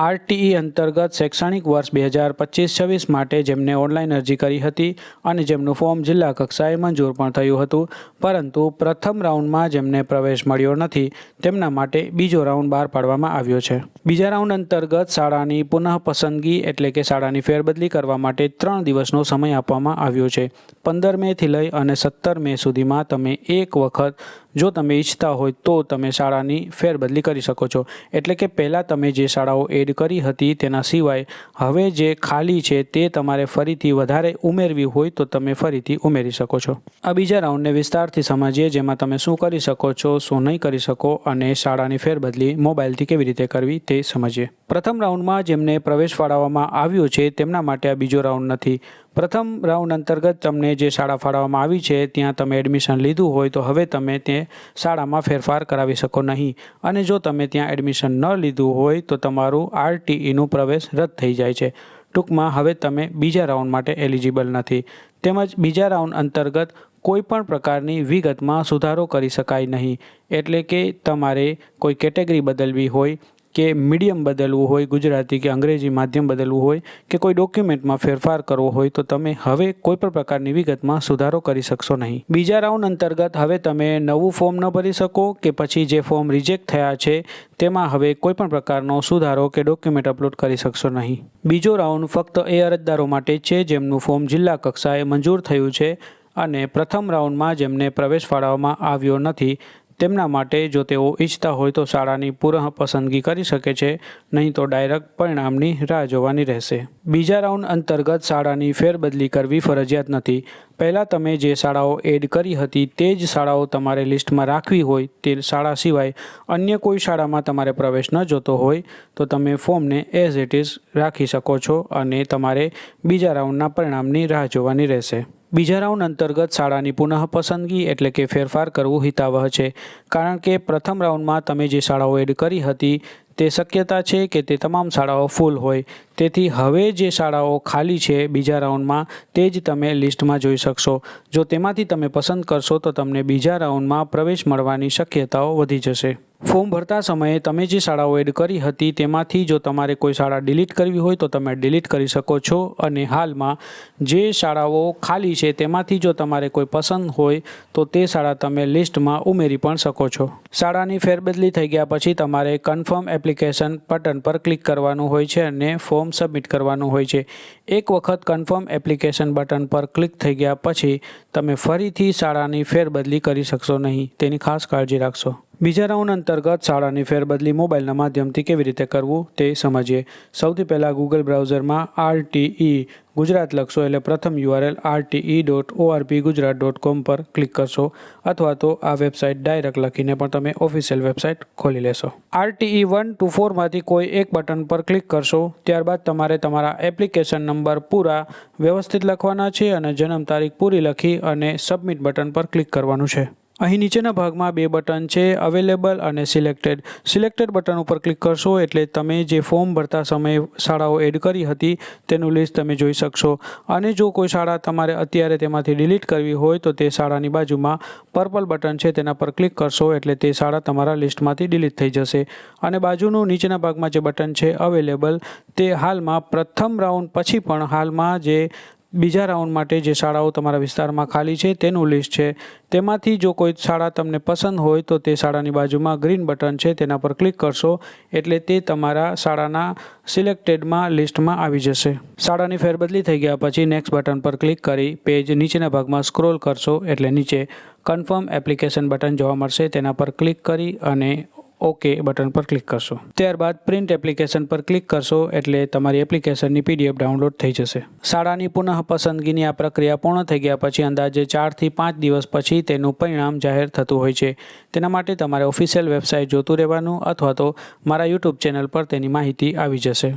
RTE અંતર્ગત શૈક્ષણિક વર્ષ બે હજાર પચીસ છવ્વીસ માટે જેમને ઓનલાઈન અરજી કરી હતી અને જેમનું ફોર્મ જિલ્લા કક્ષાએ મંજૂર પણ થયું હતું. પરંતુ પ્રથમ રાઉન્ડમાં જેમને પ્રવેશ મળ્યો નથી, તેમના માટે બીજો રાઉન્ડ બહાર પાડવામાં આવ્યો છે. બીજા રાઉન્ડ અંતર્ગત શાળાની પુનઃ પસંદગી એટલે કે શાળાની ફેરબદલી કરવા માટે ત્રણ દિવસનો સમય આપવામાં આવ્યો છે. પંદર મેથી લઈ અને સત્તર મે સુધીમાં તમે એક વખત જો તમે ઈચ્છતા હોય તો તમે શાળાની ફેરબદલી કરી શકો છો. એટલે કે પહેલાં તમે જે શાળાઓ એડ કરી હતી તેના સિવાય હવે જે ખાલી છે તે તમારે ફરીથી વધારે ઉમેરવી હોય તો તમે ફરીથી ઉમેરી શકો છો. આ બીજા રાઉન્ડને વિસ્તારથી સમજીએ જેમાં તમે શું કરી શકો છો, શું નહીં કરી શકો અને શાળાની ફેરબદલી મોબાઈલથી કેવી રીતે કરવી તે સમજીએ. પ્રથમ રાઉન્ડમાં જેમને પ્રવેશ ફાળવવામાં આવ્યો છે તેમના માટે આ બીજો રાઉન્ડ નથી. પ્રથમ રાઉન્ડ અંતર્ગત તમને જે શાળા ફાળવવામાં આવી છે ત્યાં તમે એડમિશન લીધું હોય તો હવે તમે તે શાળામાં ફેરફાર કરાવી શકો નહીં. અને જો તમે ત્યાં એડમિશન ન લીધું હોય તો તમારું આરટીઈનું પ્રવેશ રદ થઈ જાય છે. ટૂંકમાં હવે તમે બીજા રાઉન્ડ માટે એલિજિબલ નથી. તેમજ બીજા રાઉન્ડ અંતર્ગત કોઈ પણ પ્રકારની વિગતમાં સુધારો કરી શકાય નહીં. એટલે કે તમારે કોઈ કેટેગરી બદલવી હોય કે મીડિયમ બદલવું હોય, ગુજરાતી કે અંગ્રેજી માધ્યમ બદલવું હોય, કે કોઈ ડોક્યુમેન્ટમાં ફેરફાર કરવો હોય, તો તમે હવે કોઈ પણ પ્રકારની વિગતમાં સુધારો કરી શકશો નહીં. બીજા રાઉન્ડ અંતર્ગત હવે તમે નવું ફોર્મ ન ભરી શકો કે પછી જે ફોર્મ રિજેક્ટ થયા છે, તેમાં હવે કોઈ પણ પ્રકારનો સુધારો કે ડોક્યુમેન્ટ અપલોડ કરી શકશો નહીં. બીજો રાઉન્ડ ફક્ત એ અરજદારો માટે છે, જેમનું ફોર્મ જિલ્લા કક્ષાએ મંજૂર થયું છે અને પ્રથમ રાઉન્ડમાં જેમને પ્રવેશ ફાળવવામાં આવ્યો નથી તેમના માટે જો તેઓ ઈચ્છતા હોય તો શાળાની પુનઃ પસંદગી કરી શકે છે, નહીં તો ડાયરેક્ટ પરિણામની રાહ જોવાની રહેશે. બીજા રાઉન્ડ અંતર્ગત શાળાની ફેરબદલી કરવી ફરજિયાત નથી. પહેલાં તમે જે શાળાઓ એડ કરી હતી તે જ શાળાઓ તમારે લિસ્ટમાં રાખવી હોય તે શાળા સિવાય અન્ય કોઈ શાળામાં તમારે પ્રવેશ ન જોતો હોય, તો તમે ફોર્મને એઝ ઇટ ઇઝ રાખી શકો છો અને તમારે બીજા રાઉન્ડના પરિણામની રાહ જોવાની રહેશે. બીજા રાઉન્ડ અંતર્ગત શાળાની પુનઃ પસંદગી એટલે કે ફેરફાર કરવું હિતાવહ છે. કારણ કે પ્રથમ રાઉન્ડમાં તમે જે શાળાઓ એડ કરી હતી તે શક્યતા છે કે તે તમામ શાળાઓ ફૂલ હોય. તેથી હવે જે શાળાઓ ખાલી છે બીજા રાઉન્ડમાં, તે જ તમે લિસ્ટમાં જોઈ શકશો. જો તેમાંથી તમે પસંદ કરશો તો તમને બીજા રાઉન્ડમાં પ્રવેશ મળવાની શક્યતાઓ વધી જશે. ફોર્મ ભરતા સમયે તમે જે શાળાઓ એડ કરી હતી તેમાંથી જો તમારે કોઈ શાળા ડિલીટ કરવી હોય તો તમે ડિલીટ કરી શકો છો અને હાલમાં જે શાળાઓ ખાલી છે તેમાંથી જો તમારે કોઈ પસંદ હોય તો તે શાળા તમે લિસ્ટમાં ઉમેરી પણ શકો છો. શાળાની ફેરબદલી થઈ ગયા પછી તમારે કન્ફર્મ એપ્લિકેશન બટન પર ક્લિક કરવાનું હોય છે અને ફોર્મ સબમિટ કરવાનું હોય છે. એક વખત કન્ફર્મ એપ્લિકેશન બટન પર ક્લિક થઈ ગયા પછી તમે ફરીથી શાળાની ફેરબદલી કરી શકશો નહીં. તેની ખાસ કાળજી રાખશો. બીજા રાઉન્ડ અંતર્ગત શાળાની ફેરબદલી મોબાઈલના માધ્યમથી કેવી રીતે કરવું તે સમજીએ. સૌથી પહેલાં ગૂગલ બ્રાઉઝરમાં આરટીઈ ગુજરાત લખશો એટલે પ્રથમ URL RTE dot ORP Gujarat dot com પર ક્લિક કરશો અથવા તો આ વેબસાઇટ ડાયરેક્ટ લખીને પણ તમે ઓફિશિયલ વેબસાઇટ ખોલી લેશો. આરટીઈ વન ટુ ફોરમાંથી કોઈ એક બટન પર ક્લિક કરશો, ત્યારબાદ તમારે તમારા એપ્લિકેશન નંબર પૂરા વ્યવસ્થિત લખવાના છે અને જન્મ તારીખ પૂરી લખી અને સબમિટ બટન પર ક્લિક કરવાનું છે. અહીં નીચેના ભાગમાં બે બટન છે અવેલેબલ અને સિલેક્ટેડ સિલેક્ટેડ બટન ઉપર ક્લિક કરશો એટલે તમે જે ફોર્મ ભરતા સમયે શાળાઓ એડ કરી હતી, તેનું લિસ્ટ તમે જોઈ શકશો. અને જો કોઈ શાળા તમારે અત્યારે તેમાંથી ડિલીટ કરવી હોય, તો તે શાળાની બાજુમાં પર્પલ બટન છે, તેના પર ક્લિક કરશો એટલે તે શાળા તમારા લિસ્ટમાંથી ડિલીટ થઈ જશે. અને બાજુનું નીચેના ભાગમાં જે બટન છે અવેલેબલ તે હાલમાં પ્રથમ રાઉન્ડ પછી પણ હાલમાં જે બીજા રાઉન્ડ માટે જે શાળાઓ તમારા વિસ્તારમાં ખાલી છે તેનું લિસ્ટ છે. તેમાંથી જો કોઈ શાળા તમને પસંદ હોય તો તે શાળાની બાજુમાં ગ્રીન બટન છે તેના પર ક્લિક કરશો એટલે તે તમારા શાળાના સિલેક્ટેડમાં લિસ્ટમાં આવી જશે. શાળાની ફેરબદલી થઈ ગયા પછી નેક્સ્ટ બટન પર ક્લિક કરી પેજ નીચેના ભાગમાં સ્ક્રોલ કરશો એટલે નીચે કન્ફર્મ એપ્લિકેશન બટન જોવા મળશે તેના પર ક્લિક કરી અને ઓકે બટન પર ક્લિક કરશો. ત્યારબાદ પ્રિન્ટ એપ્લિકેશન પર ક્લિક કરશો એટલે તમારી એપ્લિકેશનની પીડીએફ ડાઉનલોડ થઈ જશે. શાળાની પુનઃ પસંદગીની આ પ્રક્રિયા પૂર્ણ થઈ ગયા પછી અંદાજે ચારથી પાંચ દિવસ પછી તેનું પરિણામ જાહેર થતું હોય છે. તેના માટે તમારે ઓફિશિયલ વેબસાઇટ જોતું રહેવાનું અથવા તો મારા યુટ્યુબ ચેનલ પર તેની માહિતી આવી જશે.